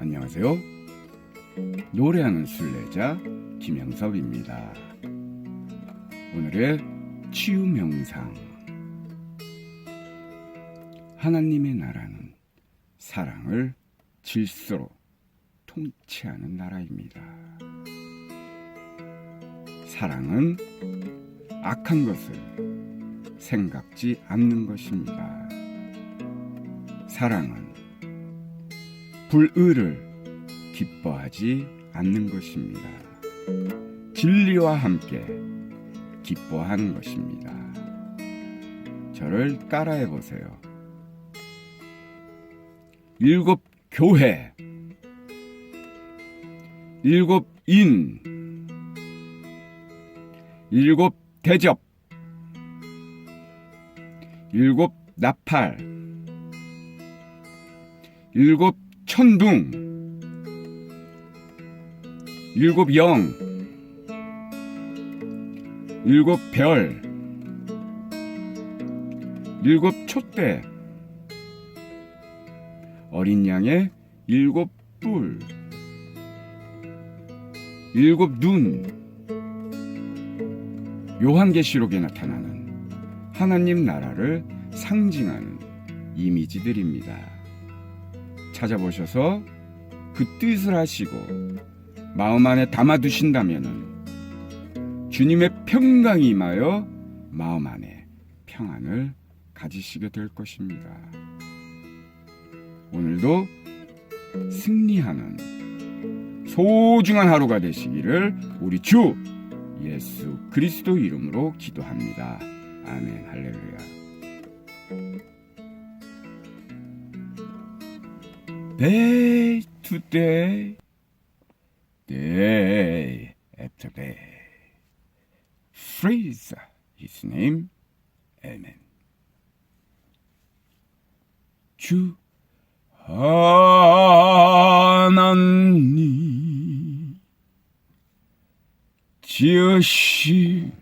안녕하세요. 노래하는 순례자 김영섭입니다. 오늘의 치유 명상. 하나님의 나라는 사랑을 질서로 통치하는 나라입니다. 사랑은 악한 것을 생각지 않는 것입니다. 사랑은 불의를 기뻐하지 않는 것입니다. 진리와 함께 기뻐하는 것입니다. 저를 따라해 보세요. 일곱 교회, 일곱 인, 일곱 대접, 일곱 나팔, 일곱 천둥, 일곱 영, 일곱 별, 일곱 촛대, 어린 양의 일곱 뿔, 일곱 눈, 요한계시록에 나타나는 하나님 나라를 상징하는 이미지들입니다. 찾아보셔서 그 뜻을 하시고 마음 안에 담아두신다면 주님의 평강이 임하여 마음 안에 평안을 가지시게 될 것입니다. 오늘도 승리하는 소중한 하루가 되시기를 우리 주 예수 그리스도 이름으로 기도합니다. 아멘 할렐루야. Day to day, day after day. Praise His name. Amen. 주 하나님 지으시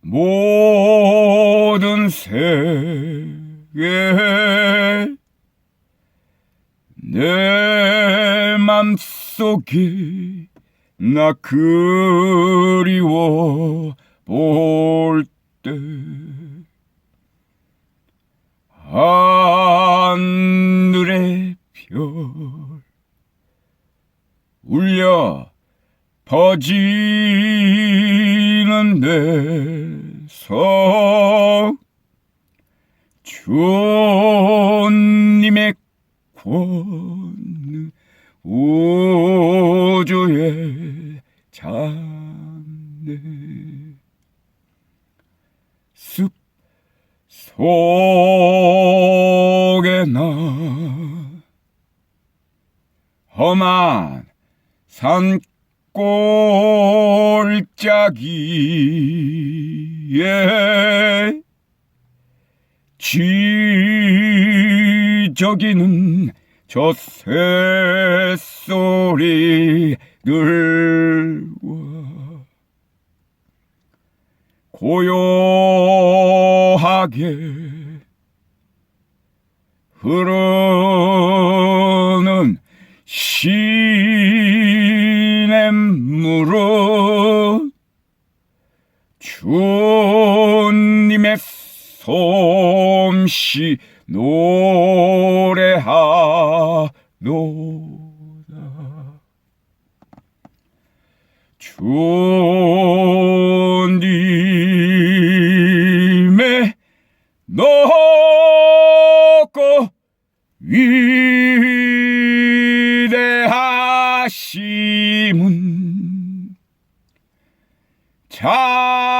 모든 세계 내 맘속에 나 그리워 볼 때 하늘의 별 울려 퍼지는 데서 주님의 권 우주의 잔네 숲 속에 나 험한 산골짜기에 지 저귀는 저 새소리들과 고요하게 흐르는 시냇물은 주님의 솜씨 노래하노다. 주님의 높고 위대하심은 찬양하오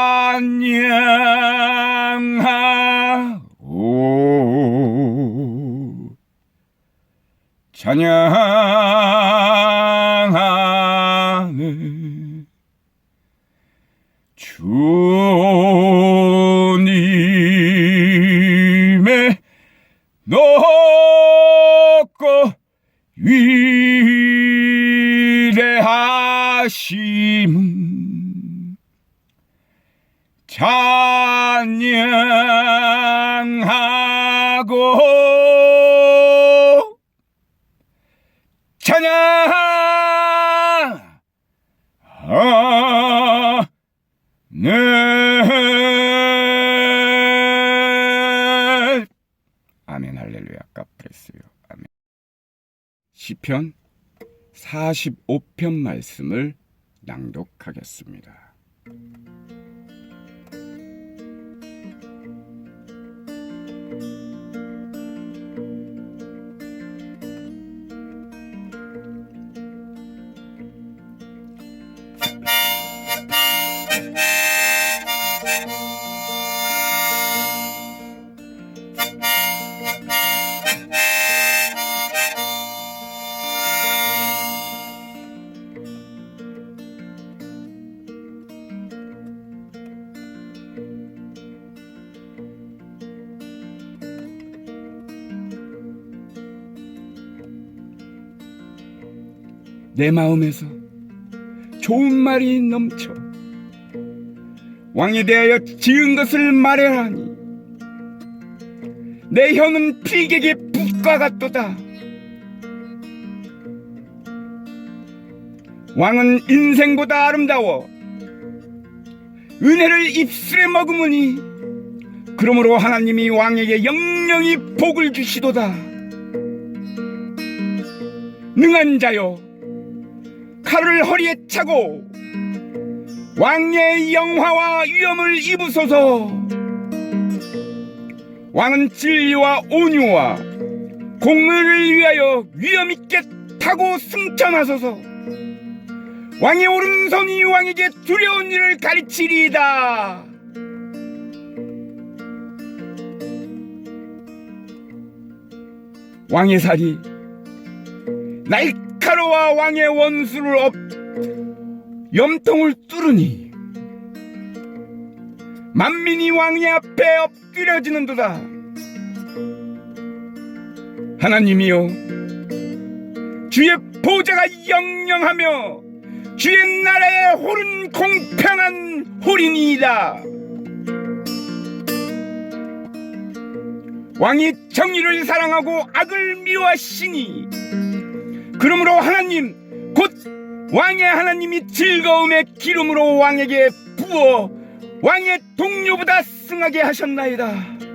찬양하네. 주님의 높고 위대하심은 찬양하고 찬양! 아, 네. 아멘 할렐루야 값프레스요 아멘 시편 45편 말씀을 낭독하겠습니다. 내 마음에서 좋은 말이 넘쳐 왕에 대하여 지은 것을 말하니 내 혀는 필객의 붓과 같도다. 왕은 인생보다 아름다워 은혜를 입술에 머금으니 그러므로 하나님이 왕에게 영영이 복을 주시도다. 능한 자여 칼을 허리에 차고 왕의 영화와 위엄을 입으소서. 왕은 진리와 온유와 공의를 위하여 위엄 있게 타고 승천하소서. 왕의 오른손이 왕에게 두려운 일을 가르치리이다. 왕의 살이 날 카로와 왕의 원수를 엎 염통을 뚫으니 만민이 왕의 앞에 엎드려지는도다. 하나님이여 주의 보좌가 영영하며 주의 나라의 홀은 공평한 홀이니이다. 왕이 정의를 사랑하고 악을 미워하시니 그러므로 하나님 곧 왕의 하나님이 즐거움의 기름으로 왕에게 부어 왕의 동료보다 승하게 하셨나이다.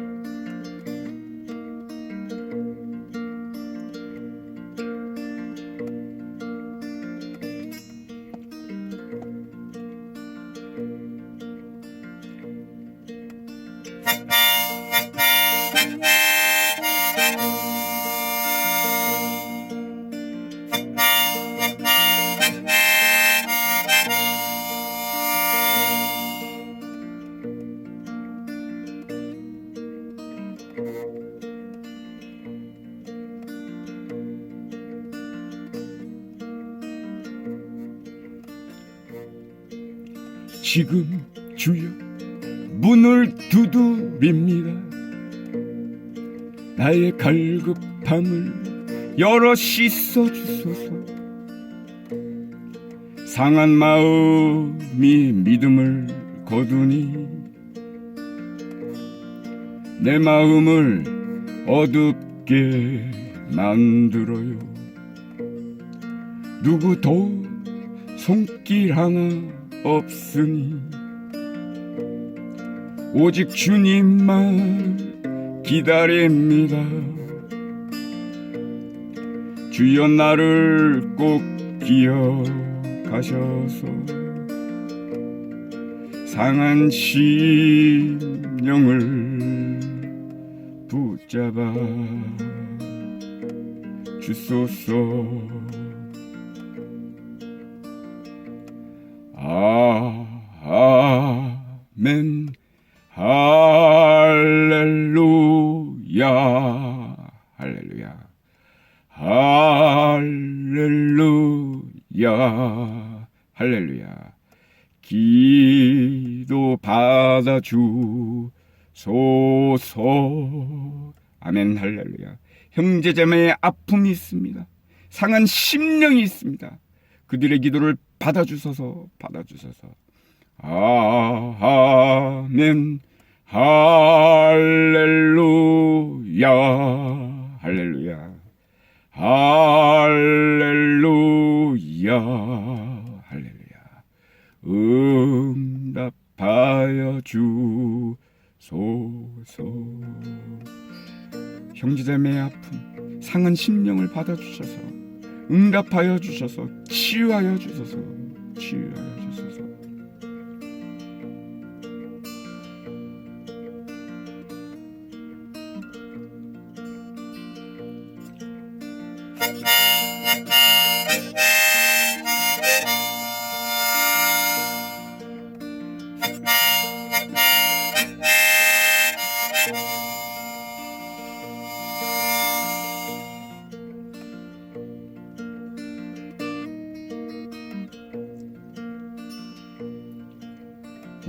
지금 주여 문을 두드립니다. 나의 갈급함을 열어 씻어 주소서. 상한 마음이 믿음을 거두니 내 마음을 어둡게 만들어요. 누구도 손길 하나 없으니 오직 주님만 기다립니다. 주여 나를 꼭 기억하셔서 상한 심령을 붙잡아 주소서. 아멘. 할렐루야. 할렐루야. 할렐루야. 할렐루야. 기도 받아 주소서. 아멘. 할렐루야. 형제자매의 아픔이 있습니다. 상한 심령이 있습니다. 그들의 기도를 받아주소서 받아주소서 아멘 할렐루야. 할렐루야. 할렐루야. 할렐루야. 응답하여 주소서. 형제자매의 아픔 상한 심령을 받아주셔서. 응답하여 주셔서. 치유하여 주소서. 치유하여 주소서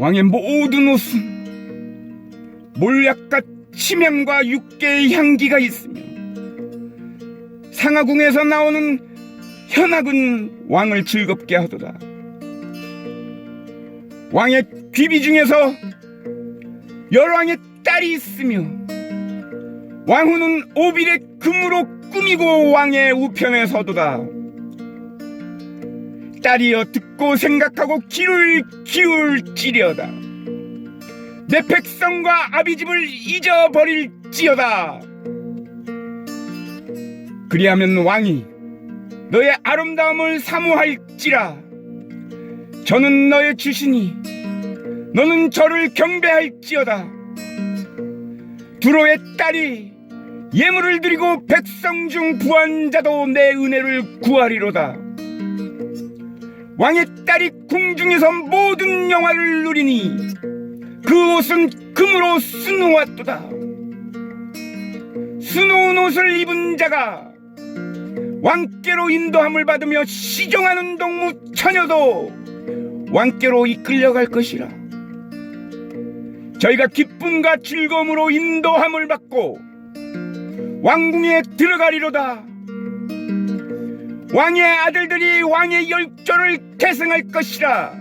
왕의 모든 옷은 몰약과 치명과 육계의 향기가 있으며 상하궁에서 나오는 현악은 왕을 즐겁게 하도다. 왕의 귀비 중에서 열왕의 딸이 있으며 왕후는 오빌의 금으로 꾸미고 왕의 우편에 서도다. 딸이여 듣고 생각하고 귀를 기울지려다. 내 백성과 아비집을 잊어버릴지어다. 그리하면 왕이 너의 아름다움을 사모할지라. 저는 너의 주시니 너는 저를 경배할지어다. 두로의 딸이 예물을 드리고 백성 중 부한자도 내 은혜를 구하리로다. 왕의 딸이 궁중에서 모든 영화를 누리니 그 옷은 금으로 수놓았도다. 수놓은 옷을 입은 자가 왕께로 인도함을 받으며 시종하는 동무 처녀도 왕께로 이끌려갈 것이라. 저희가 기쁨과 즐거움으로 인도함을 받고 왕궁에 들어가리로다. 왕의 아들들이 왕의 열조를 계승할 것이라.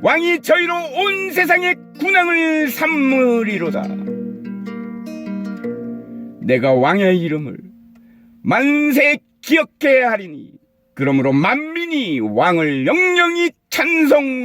왕이 저희로 온 세상의 군왕을 삼으리로다. 내가 왕의 이름을 만세 기억해야 하리니 그러므로 만민이 왕을 영영히 찬송